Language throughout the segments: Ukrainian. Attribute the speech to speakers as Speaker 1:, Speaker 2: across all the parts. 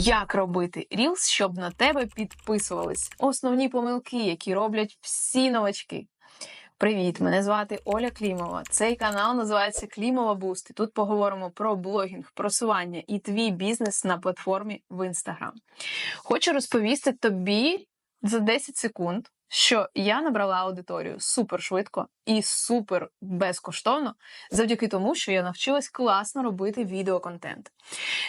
Speaker 1: Як робити рілс, щоб на тебе підписувались? Основні помилки, які роблять всі новачки. Привіт, мене звати Оля Клімова. Цей канал називається Клімова Буст. Тут поговоримо про блогінг, просування і твій бізнес на платформі в Інстаграм. Хочу розповісти тобі за 10 секунд, що я набрала аудиторію супер швидко і супер безкоштовно, завдяки тому, що я навчилась класно робити відеоконтент.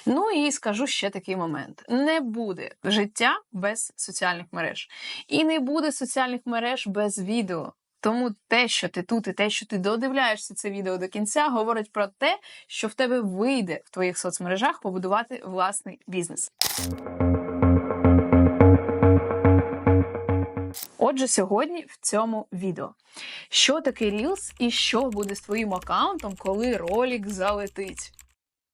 Speaker 1: Ну і скажу ще такий момент: не буде життя без соціальних мереж, і не буде соціальних мереж без відео. Тому те, що ти тут, і те, що ти додивляєшся це відео до кінця, говорить про те, що в тебе вийде в твоїх соцмережах побудувати власний бізнес. Отже, сьогодні в цьому відео. Що таке Reels і що буде з твоїм аккаунтом, коли ролик залетить?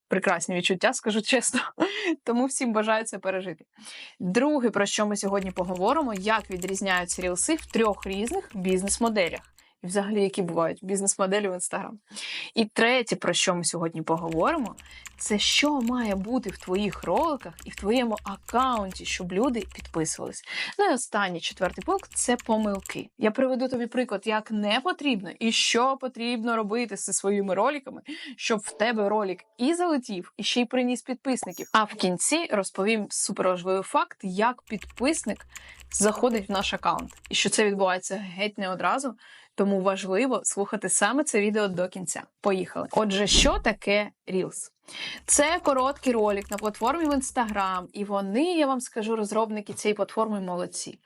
Speaker 1: Прекрасні відчуття, скажу чесно. Тому всім бажаю це пережити. Друге, про що ми сьогодні поговоримо, як відрізняються рілси в трьох різних бізнес-моделях. Взагалі, які бувають бізнес-моделі в Інстаграм. І третє, про що ми сьогодні поговоримо, це що має бути в твоїх роликах і в твоєму аккаунті, щоб люди підписувались. Ну і останній четвертий пункт це помилки. Я приведу тобі приклад, як не потрібно і що потрібно робити зі своїми роликами, щоб в тебе ролик і залетів, і ще й приніс підписників. А в кінці розповім суперважливий факт, як підписник заходить в наш аккаунт, і що це відбувається геть не одразу. Тому важливо слухати саме це відео до кінця. Поїхали. Отже, що таке Reels? Це короткий ролик на платформі в Instagram, і вони, я вам скажу, розробники цієї платформи молодці.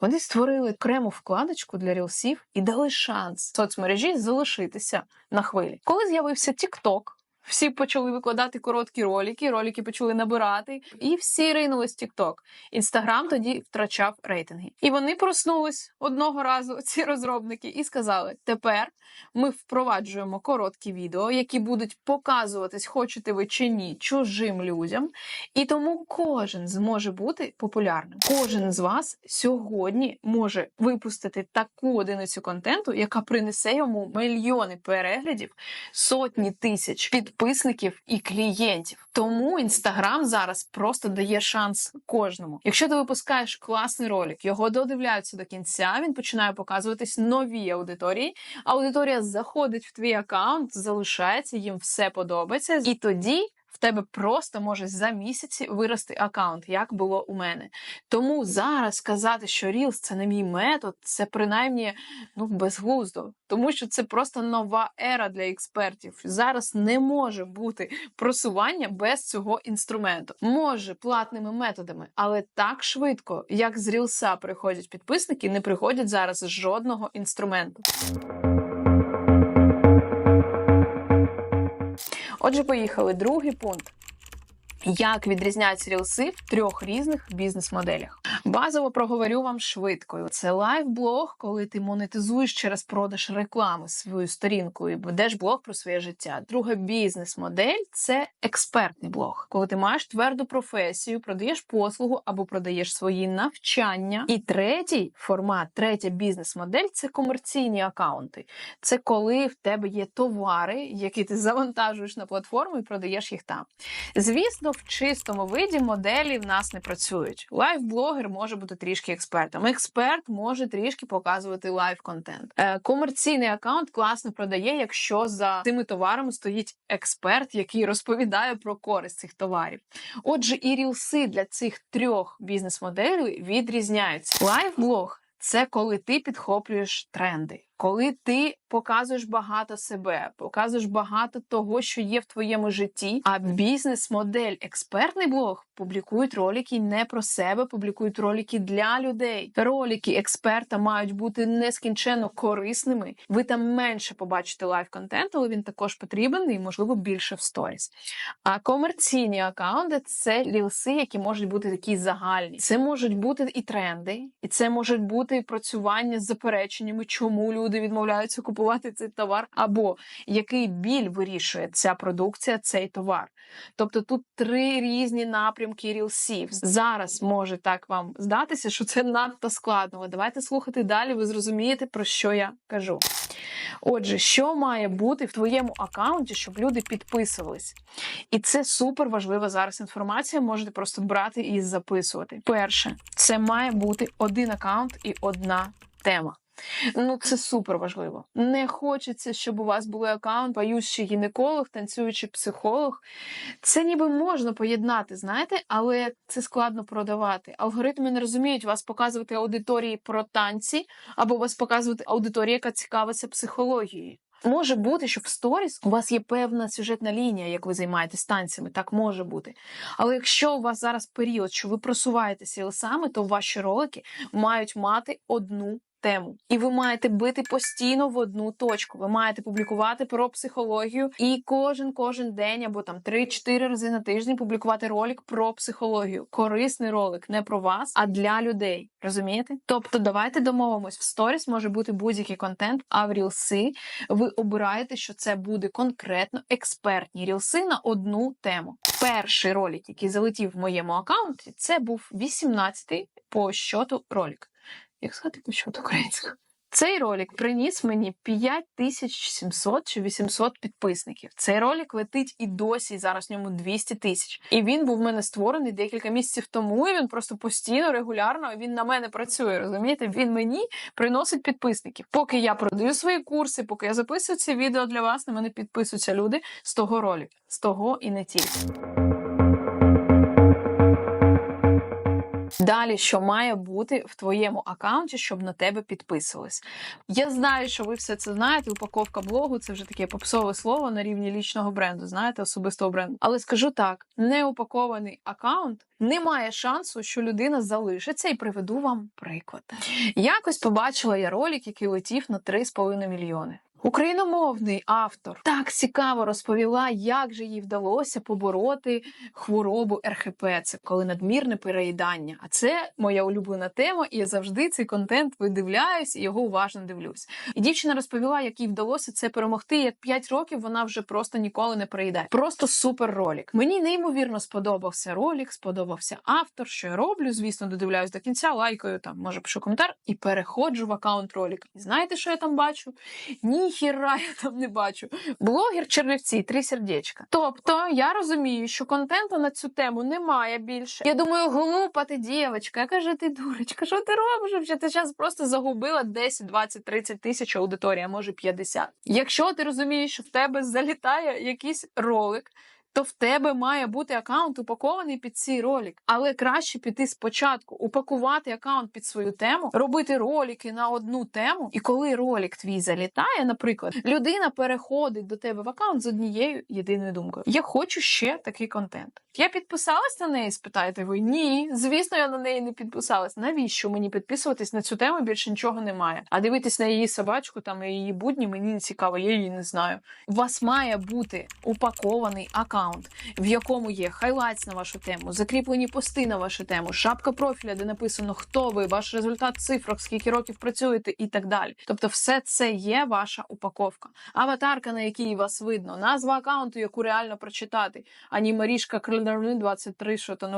Speaker 1: Вони створили окрему вкладочку для рілсів і дали шанс соцмережі залишитися на хвилі. Коли з'явився TikTok, всі почали викладати короткі ролики, ролики почали набирати, і всі ринулись в TikTok. Інстаграм тоді втрачав рейтинги. І вони проснулись одного разу, ці розробники, і сказали: тепер ми впроваджуємо короткі відео, які будуть показуватись, хочете ви чи ні, чужим людям. І тому кожен зможе бути популярним. Кожен з вас сьогодні може випустити таку одиницю контенту, яка принесе йому мільйони переглядів, сотні тисяч підписників і клієнтів. Тому інстаграм зараз просто дає шанс кожному. Якщо ти випускаєш класний ролик, його додивляються до кінця. Він починає показуватись новій аудиторії. Аудиторія заходить в твій аккаунт, залишається, їм все подобається, і тоді. В тебе просто може за місяці вирости аккаунт, як було у мене. Тому зараз сказати, що Reels – це не мій метод, це принаймні ну безглуздо, тому що це просто нова ера для експертів. Зараз не може бути просування без цього інструменту. Може платними методами, але так швидко, як з Рілса приходять підписники, не приходять зараз жодного інструменту. Отже, поїхали. Другий пункт. Як відрізняються рілси в трьох різних бізнес-моделях? Базово проговорю вам швидко. Це лайв-блог, коли ти монетизуєш через продаж реклами свою сторінку і ведеш блог про своє життя. Друга бізнес-модель це експертний блог, коли ти маєш тверду професію, продаєш послугу або продаєш свої навчання. І третій формат, третя бізнес-модель це комерційні акаунти. Це коли в тебе є товари, які ти завантажуєш на платформу і продаєш їх там. Звісно в чистому виді моделі в нас не працюють. Лайв-блогер може бути трішки експертом. Експерт може трішки показувати лайв-контент. Е, комерційний аккаунт класно продає, якщо за цими товарами стоїть експерт, який розповідає про користь цих товарів. Отже, і рілси для цих трьох бізнес-моделей відрізняються. Лайв-блог це коли ти підхоплюєш тренди коли ти показуєш багато себе, показуєш багато того, що є в твоєму житті, а бізнес-модель, експертний блог публікують ролики не про себе, публікують ролики для людей. Ролики експерта мають бути нескінченно корисними. Ви там менше побачите лайв контент, але він також потрібен і, можливо, більше в сторіс. А комерційні аккаунти це рілси, які можуть бути такі загальні. Це можуть бути і тренди, і це можуть бути і працювання з запереченнями, чому люди люди відмовляються купувати цей товар, або який біль вирішує ця продукція, цей товар. Тобто тут три різні напрямки рілсів. Зараз може так вам здатися, що це надто складно. Давайте слухати далі, ви зрозумієте, про що я кажу. Отже, що має бути в твоєму аккаунті, щоб люди підписувались? І це супер важлива зараз інформація. Можете просто брати і записувати. Перше, це має бути один аккаунт і одна тема. Ну, це супер важливо. Не хочеться, щоб у вас були аккаунт, паючий гінеколог, танцюючий психолог. Це ніби можна поєднати, знаєте, але це складно продавати. Алгоритми не розуміють вас показувати аудиторії про танці, або вас показувати аудиторії, яка цікавиться психологією. Може бути, що в сторіс у вас є певна сюжетна лінія, як ви займаєтесь танцями, так може бути. Але якщо у вас зараз період, що ви просуваєтеся рілсами, то ваші ролики мають мати одну тему. І ви маєте бити постійно в одну точку. Ви маєте публікувати про психологію і кожен кожен день або там 3-4 рази на тиждень публікувати ролик про психологію. Корисний ролик не про вас, а для людей. Розумієте? Тобто, давайте домовимось в сторіс може бути будь-який контент, а в рілси ви обираєте, що це буде конкретно експертні рілси на одну тему. Перший ролик, який залетів в моєму аккаунті, це був 18-й по щоту ролик. Як сказати по щоту українською? Цей ролик приніс мені 5700 чи 800 підписників. Цей ролик летить і досі зараз в ньому 200 тисяч. І він був в мене створений декілька місяців тому. і Він просто постійно, регулярно він на мене працює. Розумієте? Він мені приносить підписників. Поки я продаю свої курси, поки я записую ці відео для вас, на мене підписуються люди з того ролика, з того і не тільки. Далі, що має бути в твоєму аккаунті, щоб на тебе підписувались. Я знаю, що ви все це знаєте. Упаковка блогу це вже таке попсове слово на рівні лічного бренду, знаєте, особистого бренду. Але скажу так: неупакований аккаунт не має шансу, що людина залишиться, і приведу вам приклад. Якось побачила я ролик, який летів на 3,5 мільйони. Україномовний автор так цікаво розповіла, як же їй вдалося побороти хворобу РХП. Це коли надмірне переїдання. А це моя улюблена тема, і я завжди цей контент видивляюсь і його уважно дивлюсь. І дівчина розповіла, як їй вдалося це перемогти. Як 5 років вона вже просто ніколи не переїдає. Просто супер ролик. Мені неймовірно сподобався ролик, сподобався автор. Що я роблю? Звісно, додивляюсь до кінця, лайкаю там, може пишу коментар і переходжу в аккаунт ролика. І знаєте, що я там бачу? Ні ніхіра я там не бачу. Блогер Чернівці, три сердечка. Тобто я розумію, що контенту на цю тему немає більше. Я думаю, глупа ти дівчинка, Я кажу, ти дурочка, що ти робиш? Вже ти зараз просто загубила 10, 20, 30 тисяч аудиторія, може 50. Якщо ти розумієш, що в тебе залітає якийсь ролик то в тебе має бути аккаунт упакований під цей ролик. Але краще піти спочатку, упакувати аккаунт під свою тему, робити ролики на одну тему. І коли ролик твій залітає, наприклад, людина переходить до тебе в аккаунт з однією єдиною думкою. Я хочу ще такий контент. Я підписалась на неї, спитаєте ви? Ні, звісно, я на неї не підписалась. Навіщо мені підписуватись на цю тему? Більше нічого немає. А дивитись на її собачку, там і її будні, мені не цікаво, я її не знаю. У вас має бути упакований аккаунт аккаунт, в якому є хайлайтс на вашу тему, закріплені пости на вашу тему, шапка профіля, де написано, хто ви, ваш результат цифрах, скільки років працюєте, і так далі. Тобто, все це є ваша упаковка. Аватарка, на якій вас видно, назва аккаунту, яку реально прочитати, ані Марішка Крильдарни 23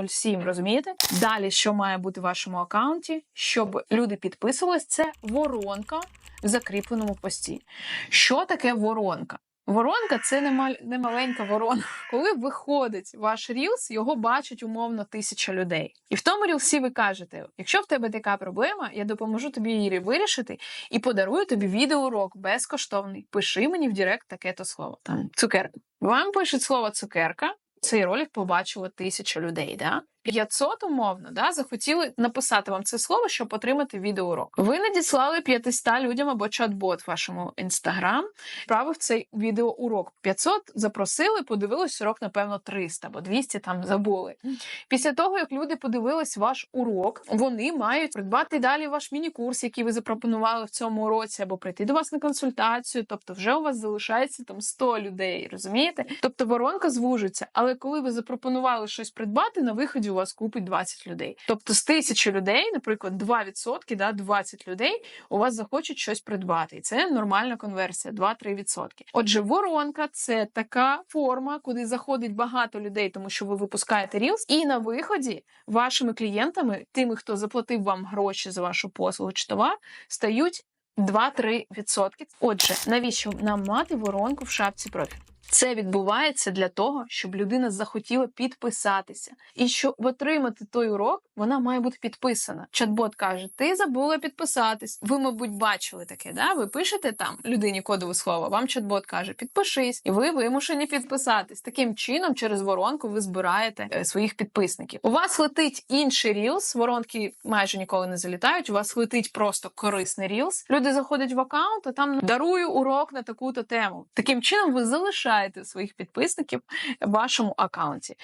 Speaker 1: 07, розумієте? Далі, що має бути в вашому аккаунті, щоб люди підписувались, це воронка в закріпленому пості. Що таке воронка? Воронка це не, мал... не маленька ворона. Коли виходить ваш рілс, його бачить умовно тисяча людей. І в тому рілсі ви кажете: якщо в тебе така проблема, я допоможу тобі її вирішити і подарую тобі відеоурок безкоштовний. Пиши мені в Директ таке то слово. Там цукерка. Вам пишуть слово цукерка. Цей ролик побачило тисяча людей. Да? 500 умовно да, захотіли написати вам це слово, щоб отримати відеоурок. Ви надіслали 500 людям або чат-бот вашому інстаграм, правив цей відеоурок. 500 запросили, подивились урок, напевно, 300 або 200 там забули. Після того, як люди подивились ваш урок, вони мають придбати далі ваш міні-курс, який ви запропонували в цьому уроці, або прийти до вас на консультацію. Тобто, вже у вас залишається там 100 людей, розумієте? Тобто воронка звужиться, але коли ви запропонували щось придбати, на виході у вас купить 20 людей. Тобто з тисячі людей, наприклад, 2%, да, 20 людей у вас захочуть щось придбати. І це нормальна конверсія, 2-3%. Отже, воронка це така форма, куди заходить багато людей, тому що ви випускаєте Reels, і на виході вашими клієнтами, тими, хто заплатив вам гроші за вашу послугу чи товар, стають 2-3%. Отже, навіщо нам мати воронку в шапці профілю? Це відбувається для того, щоб людина захотіла підписатися. І щоб отримати той урок, вона має бути підписана. Чат-бот каже: Ти забула підписатись. Ви, мабуть, бачили таке, да? Ви пишете там людині кодове слово, вам чат-бот каже, підпишись, і ви вимушені підписатись. Таким чином, через воронку ви збираєте е, своїх підписників. У вас летить інший рілс, воронки майже ніколи не залітають. У вас летить просто корисний рілс. Люди заходять в аккаунт, а там дарую урок на таку-то тему. Таким чином, ви залишаєте своїх підписників в вашому аккаунті.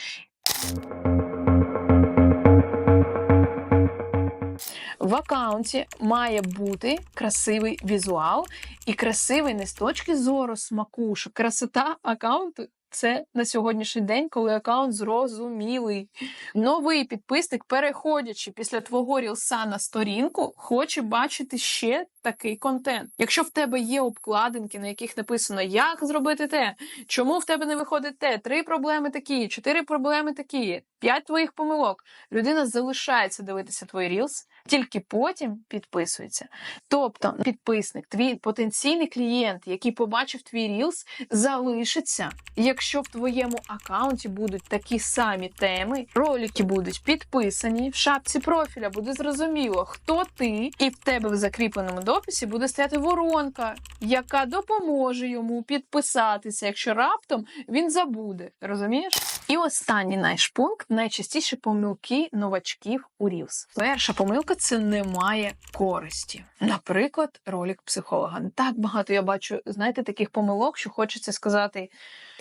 Speaker 1: В аккаунті має бути красивий візуал і красивий не з точки зору смаку, що красота аккаунту це на сьогоднішній день, коли аккаунт зрозумілий. Новий підписник, переходячи після твого рілса на сторінку, хоче бачити ще такий контент. Якщо в тебе є обкладинки, на яких написано, як зробити те, чому в тебе не виходить те, три проблеми такі, чотири проблеми такі, п'ять твоїх помилок, людина залишається дивитися твій рілс, тільки потім підписується. Тобто, підписник, твій потенційний клієнт, який побачив твій рілс, залишиться. Якщо в твоєму аккаунті будуть такі самі теми, ролики будуть підписані, в шапці профіля буде зрозуміло, хто ти, і в тебе в закріпленому дописі буде стояти воронка, яка допоможе йому підписатися, якщо раптом він забуде. Розумієш? І останній наш пункт найчастіші помилки новачків у Reels. Перша помилка це немає користі. Наприклад, ролик психолога. Так багато я бачу, знаєте, таких помилок, що хочеться сказати: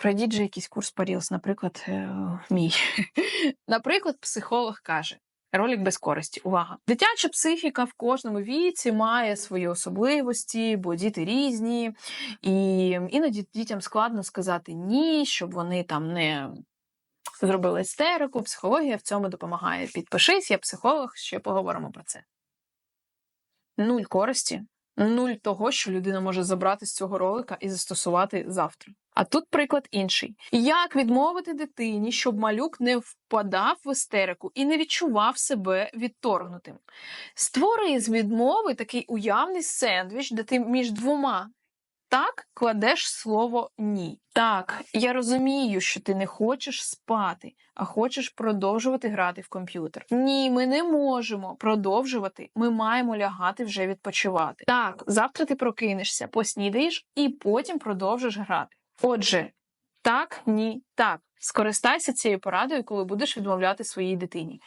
Speaker 1: пройдіть же якийсь курс по Reels, наприклад, е, мій. Наприклад, психолог каже. Ролик без користі. Увага! Дитяча психіка в кожному віці має свої особливості, бо діти різні, і іноді дітям складно сказати ні, щоб вони там не зробили істерику. Психологія в цьому допомагає. Підпишись, я психолог, ще поговоримо про це. Нуль користі, нуль того, що людина може забрати з цього ролика і застосувати завтра. А тут приклад інший: як відмовити дитині, щоб малюк не впадав в істерику і не відчував себе відторгнутим? Створи з відмови такий уявний сендвіч, де ти між двома так кладеш слово ні. Так, я розумію, що ти не хочеш спати, а хочеш продовжувати грати в комп'ютер. Ні, ми не можемо продовжувати. Ми маємо лягати вже відпочивати. Так, завтра ти прокинешся, поснідаєш і потім продовжиш грати. Отже, так, ні, так. Скористайся цією порадою, коли будеш відмовляти своїй дитині.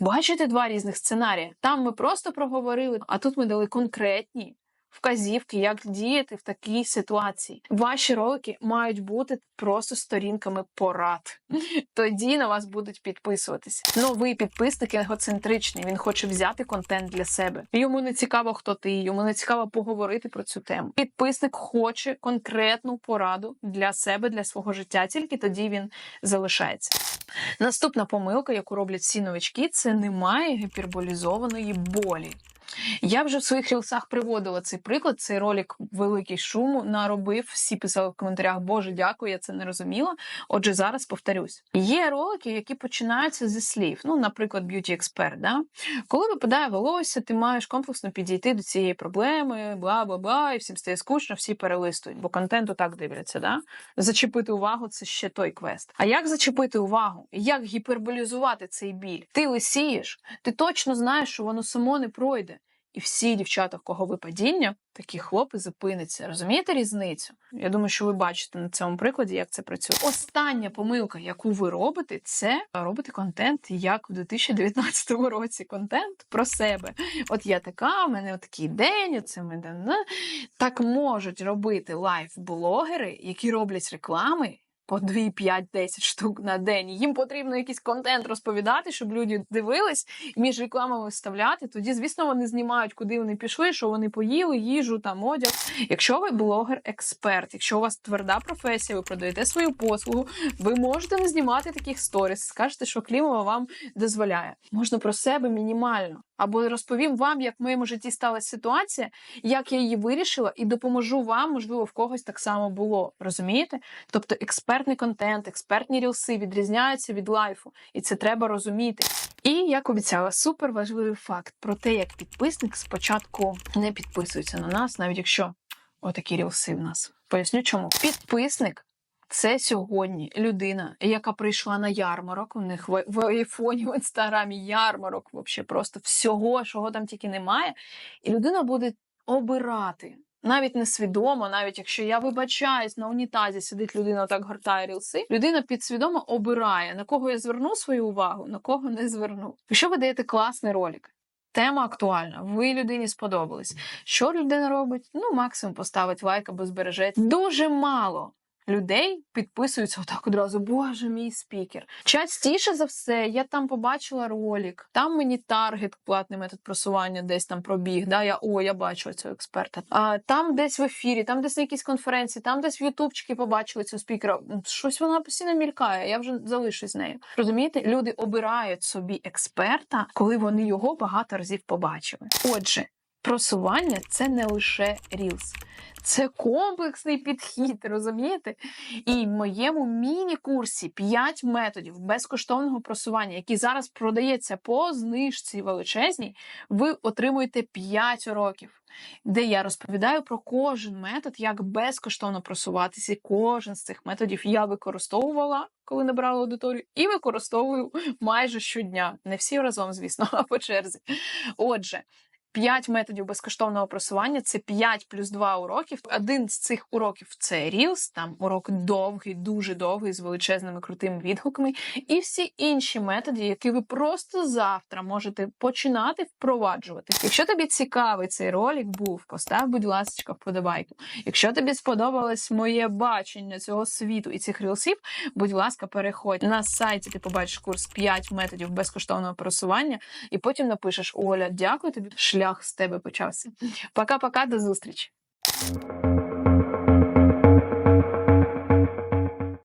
Speaker 1: Бачите два різних сценарії. Там ми просто проговорили, а тут ми дали конкретні вказівки, як діяти в такій ситуації. Ваші ролики мають бути просто сторінками порад. Тоді на вас будуть підписуватися. Новий підписник егоцентричний. Він хоче взяти контент для себе. Йому не цікаво, хто ти, йому не цікаво поговорити про цю тему. Підписник хоче конкретну пораду для себе, для свого життя. Тільки тоді він залишається. Наступна помилка, яку роблять всі новички, це немає гіперболізованої болі. Я вже в своїх рілсах приводила цей приклад. Цей ролик великий шуму наробив. Всі писали в коментарях, Боже, дякую, я це не розуміла. Отже, зараз повторюсь. Є ролики, які починаються зі слів. Ну, наприклад, б'юті експерт. Да? Коли випадає волосся, ти маєш комплексно підійти до цієї проблеми, бла бла бла, і всім стає скучно, всі перелистують, бо контенту так дивляться. Да? Зачепити увагу це ще той квест. А як зачепити увагу? Як гіперболізувати цей біль? Ти лисієш, ти точно знаєш, що воно само не пройде. І всі дівчата, в кого випадіння, такі хлопи зупиняться. Розумієте різницю? Я думаю, що ви бачите на цьому прикладі, як це працює. Остання помилка, яку ви робите, це робити контент як у 2019 році. Контент про себе. От я така, в мене такий день, оце мене так можуть робити лайф-блогери, які роблять реклами по 2, 5, 10 штук на день. Їм потрібно якийсь контент розповідати, щоб люди дивились і між рекламами вставляти. Тоді, звісно, вони знімають, куди вони пішли, що вони поїли, їжу там одяг. Якщо ви блогер-експерт, якщо у вас тверда професія, ви продаєте свою послугу, ви можете не знімати таких сторіс. Скажете, що Клімова вам дозволяє. Можна про себе мінімально. Або розповім вам, як в моєму житті сталася ситуація, як я її вирішила, і допоможу вам, можливо, в когось так само було. Розумієте? Тобто експертний контент, експертні рілси відрізняються від лайфу, і це треба розуміти. І як обіцяла, супер важливий факт про те, як підписник спочатку не підписується на нас, навіть якщо отакі рілси в нас. Поясню, чому підписник. Це сьогодні людина, яка прийшла на ярмарок. У них в, айфоні, в інстаграмі ярмарок, вообще просто всього, чого там тільки немає. І людина буде обирати. Навіть несвідомо, навіть якщо я вибачаюсь, на унітазі сидить людина, так гортає рілси. Людина підсвідомо обирає, на кого я зверну свою увагу, на кого не зверну. Якщо ви даєте класний ролик, тема актуальна, ви людині сподобались. Що людина робить? Ну, максимум поставить лайк або збережеть. Дуже мало людей підписуються отак одразу. Боже, мій спікер. Частіше за все, я там побачила ролик, там мені таргет, платний метод просування, десь там пробіг. Да, я о, я бачила цього експерта. А там десь в ефірі, там десь на якійсь конференції, там десь в Ютубчики побачили цього спікера. Щось вона постійно мількає. Я вже залишусь з нею. Розумієте, люди обирають собі експерта, коли вони його багато разів побачили. Отже. Просування це не лише Reels. Це комплексний підхід, розумієте? І в моєму міні-курсі 5 методів безкоштовного просування, який зараз продається по знижці величезній, ви отримуєте 5 уроків, де я розповідаю про кожен метод, як безкоштовно просуватися. І Кожен з цих методів я використовувала, коли набрала аудиторію, і використовую майже щодня. Не всі разом, звісно, а по черзі. Отже. 5 методів безкоштовного просування це 5 плюс 2 уроків. Один з цих уроків це Reels, там урок довгий, дуже довгий, з величезними крутими відгуками. І всі інші методи, які ви просто завтра можете починати впроваджувати. Якщо тобі цікавий цей ролик був, постав, будь ласка, вподобайку. Якщо тобі сподобалось моє бачення цього світу і цих рілсів, будь ласка, переходь на сайті, ти побачиш курс 5 методів безкоштовного просування, і потім напишеш: Оля, дякую тобі. Шлях з тебе почався. Пока-пока, до зустрічі.